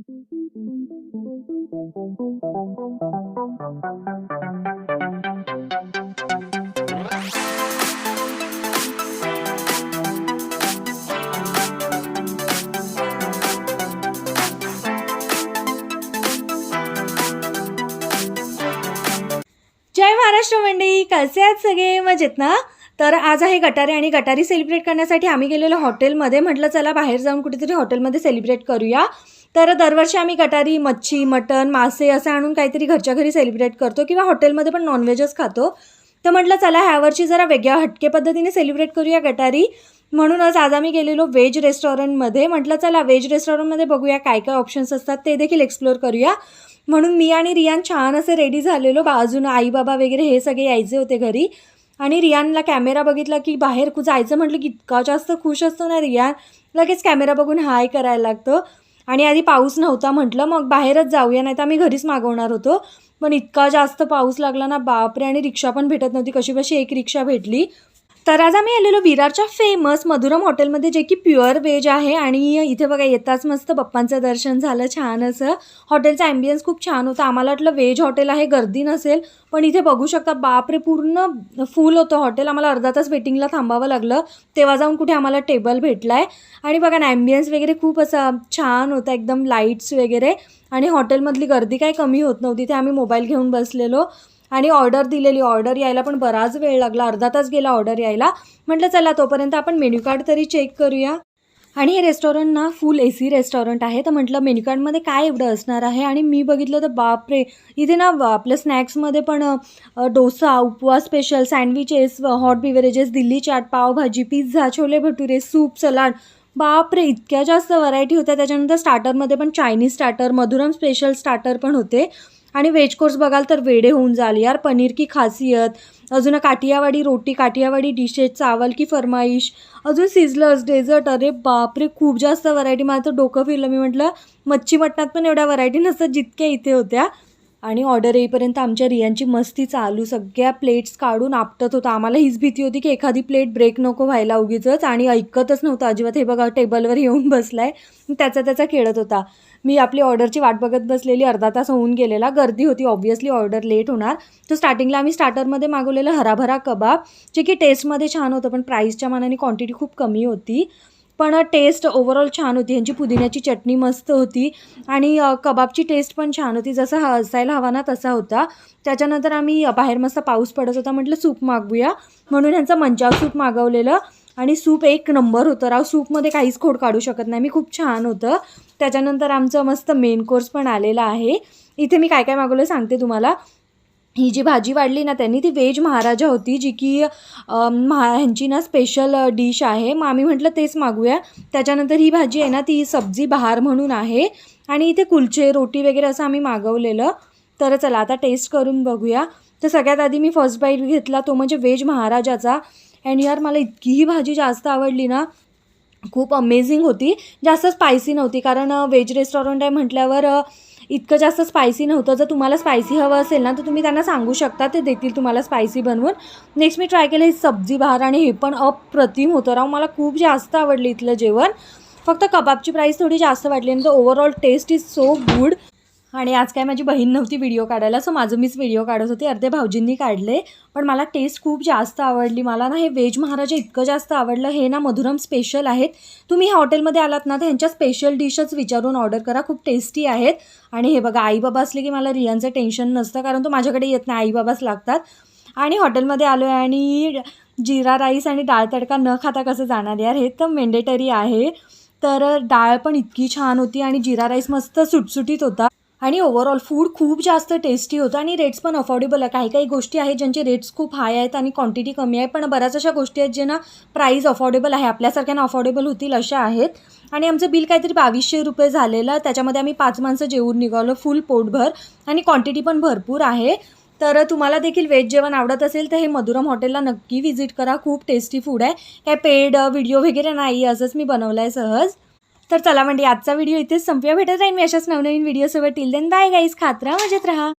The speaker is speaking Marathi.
जय महाराष्ट्र मंडळी. कसे आहेत सगळे? मजेत ना? तर आज आहे गटारी आणि गटारी सेलिब्रेट करण्यासाठी आम्ही गेलेलो हॉटेलमध्ये. म्हटलं चला बाहेर जाऊन कुठेतरी हॉटेलमध्ये सेलिब्रेट करूया. तर दरवर्षी आम्ही गटारी मच्छी मटन मासे असं आणून काहीतरी घरच्या घरी सेलिब्रेट करतो किंवा हॉटेलमध्ये पण नॉनव्हेजच खातो. तर म्हटलं चला ह्यावर्षी जरा वेगळ्या हटके पद्धतीने सेलिब्रेट करूया गटारी. म्हणूनच आज आम्ही गेलेलो व्हेज रेस्टॉरंटमध्ये म्हटलं चला व्हेज रेस्टॉरंटमध्ये बघूया काय काय ऑप्शन्स असतात. ते देखील एक्सप्लोअर करूया. म्हणून मी आणि रियान छान असे रेडी झालेलो. बाजून आई बाबा वगैरे हे सगळे यायचे होते घरी. आणि रियानला कॅमेरा बघितला की बाहेर कु जायचं म्हटलं की इतका जास्त खुश असतो ना रियान लगेच कॅमेरा बघून हाय करायला लागतो. आणि आधी पाऊस नव्हता म्हटलं मग बाहेरच जाऊया नाही तर आम्ही घरीच मागवणार होतो. पण इतका जास्त पाऊस लागला ना बापरे आणि रिक्षा पण भेटत नव्हती. कशी एक रिक्षा भेटली. तर आज आम्ही आलेलो विरारच्या फेमस मधुरम हॉटेलमध्ये जे की प्युअर व्हेज आहे आणि इथे बघा येताच मस्त पप्पांचं दर्शन झालं छान असं. हॉटेलचा ॲम्बियन्स खूप छान होता. आम्हाला वाटलं व्हेज हॉटेल आहे गर्दी नसेल पण इथे बघू शकता बापरे पूर्ण फुल होतं हॉटेल आम्हाला अर्धा तास वेटिंगला थांबावं लागलं. तेव्हा जाऊन कुठे आम्हाला टेबल भेटला आहे आणि बघा ना ॲम्बियन्स वगैरे खूप असं छान होता एकदम लाईट्स वगैरे. आणि हॉटेलमधली गर्दी काही कमी होत नव्हती ते आम्ही मोबाईल घेऊन बसलेलो. आणि ऑर्डर दिलेली ऑर्डर यायला पण बराच वेळ लागला अर्धा तास गेला ऑर्डर यायला. म्हटलं चला तोपर्यंत आपण मेन्यू कार्ड तरी चेक करूया. आणि हे रेस्टॉरंट ना फुल ए सी रेस्टॉरंट आहे. तर म्हटलं मेन्यू कार्डमध्ये काय एवढं असणार आहे? आणि मी बघितलं तर बापरे! इथे ना आपल्या स्नॅक्समध्ये पण डोसा उपवास special sandwiches hot beverages Delhi chaat pav bhaji pizza chole bhature soup salad बापरे! इतक्या जास्त व्हरायटी होत्या. त्याच्यानंतर स्टार्टरमध्ये पण Chinese starter Madhuram special starter पण होते. आणि व्हेज कोर्स बघाल तर वेडे होऊन जाल. यार पनीर की खासियत अजून काठियावाडी रोटी काठियावाडी डिशेस चावल की फरमाईश अजून सिझलर्स डेझर्ट अरे बापरे खूप जास्त व्हरायटी माझं तर डोकं फिरलं. मी म्हटलं मच्छी मटणात पण एवढ्या व्हरायटी नसतात जितक्या इथे होत्या. आणि ऑर्डर येईपर्यंत आमच्या रियांची मस्ती चालू. सगळ्या प्लेट्स काढून आपटत होता. आम्हाला हीच भीती होती की एखादी प्लेट ब्रेक नको व्हायला उगीच आणि ऐकतच नव्हतं. अजिबात हे बघा टेबलवर येऊन बसलाय. त्याचा त्याचा खेळत होता. मी आपली ऑर्डरची वाट बघत बसलेली. अर्धा तास होऊन गेलेला. गर्दी होती. ऑब्व्हियसली ऑर्डर लेट होणार. तर स्टार्टिंगला आम्ही स्टार्टरमध्ये मागवलेलं हराभरा कबाब जे की टेस्टमध्ये छान होतं पण प्राईसच्या मानाने क्वांटिटी खूप कमी होती. पण टेस्ट ओव्हरऑल छान होती. ह्यांची पुदिन्याची चटणी मस्त होती. आणि कबाबची टेस्ट पण छान होती. जसा हा असायला हवा ना तसा होता. त्याच्यानंतर आम्ही बाहेर मस्त पाऊस पडत होता. म्हटलं सूप मागवूया. म्हणून ह्यांचं मंचाव सूप मागवलेलं. आणि सूप एक नंबर होतं. राव सूपमध्ये काहीच खोड काढू शकत नाही. मी खूप छान होतं. त्याच्यानंतर आमचं मस्त मेन कोर्स पण आलेला आहे. इथे मी काय काय मागवलं सांगते तुम्हाला. ही जी भाजी वाढली ना त्यांनी ती व्हेज महाराजा होती जी की महा ह्यांची ना स्पेशल डिश आहे. मग आम्ही म्हटलं तेच मागूया. त्याच्यानंतर ही भाजी आहे ना ती सब्जी बहार म्हणून आहे. आणि इथे कुलचे रोटी वगैरे असं आम्ही मागवलेलं. तर चला आता टेस्ट करून बघूया. तर सगळ्यात आधी मी फर्स्ट बाईट घेतला तो म्हणजे व्हेज महाराजाचा. अँड यार मला इतकी ही भाजी जास्त आवडली ना खूप अमेझिंग होती. जास्त स्पायसी नव्हती कारण व्हेज रेस्टॉरंट आहे म्हटल्यावर इतकं जास्त स्पायसी नव्हतं. जर तुम्हाला स्पायसी हवं असेल ना तर तुम्ही त्यांना सांगू शकता. ते देतील तुम्हाला स्पायसी बनवून. नेक्स्ट मी ट्राय केलं हे सब्जी बहार आणि हे पण अप्रतिम होतं. राव मला खूप जास्त आवडलं इथलं जेवण. फक्त कबाबची प्राईस थोडी जास्त वाटली आणि overall taste is so good आणि आज काय माझी बहीण नव्हती व्हिडिओ काढायला सो माझं मीच व्हिडिओ काढत होते. अर्धे भाऊजींनी काढले पण मला टेस्ट खूप जास्त आवडली. मला ना हे व्हेज महाराजा इतकं जास्त आवडलं. हे ना मधुरम स्पेशल आहेत. तुम्ही ह्या हॉटेलमध्ये आलात ना तर ह्यांच्या स्पेशल डिशच विचारून ऑर्डर करा. खूप टेस्टी आहेत. आणि हे बघा आई बाबा असले की मला रियांचं टेन्शन नसतं कारण तो माझ्याकडे येत नाही. आई बाबाच लागतात. आणि हॉटेलमध्ये आलो आहे आणि जिरा राईस आणि डाळ तडका न खाता कसं जाणार यार? हे तर मेंडेटरी आहे. तर डाळ पण इतकी छान होती आणि जिरा राईस मस्त सुटसुटीत होता. आणि ओव्हरऑल फूड खूप जास्त टेस्टी होतं आणि रेट्स पण अफोर्डेबल आहे. काही काही गोष्टी आहेत ज्यांचे रेट्स खूप हाय आहेत आणि क्वांटिटी कमी आहे पण बऱ्याच अशा गोष्टी आहेत जे ना प्राईस अफोर्डेबल आहे. आपल्यासारख्यांना अफोर्डेबल होतील अशा आहेत. आणि आमचं बिल काहीतरी बावीसशे रुपये झालेलं त्याच्यामध्ये आम्ही पाच माणसं जेवून निघालो फुल पोटभर आणि क्वांटिटी पण भरपूर आहे. तर तुम्हाला देखील व्हेज जेवण आवडत असेल तर हे मधुरम हॉटेलला नक्की व्हिजिट करा. खूप टेस्टी फूड आहे. काय पेड व्हिडिओ वगैरे नाही असंच मी बनवलं आहे सहज. तर चला म्हणजे आजचा व्हिडिओ इथेच संपूया. भेटत राहील मी अशाच नवनवीन व्हिडिओसोबत. टिल देन बाय गाईज खात राहा मजेत राहा.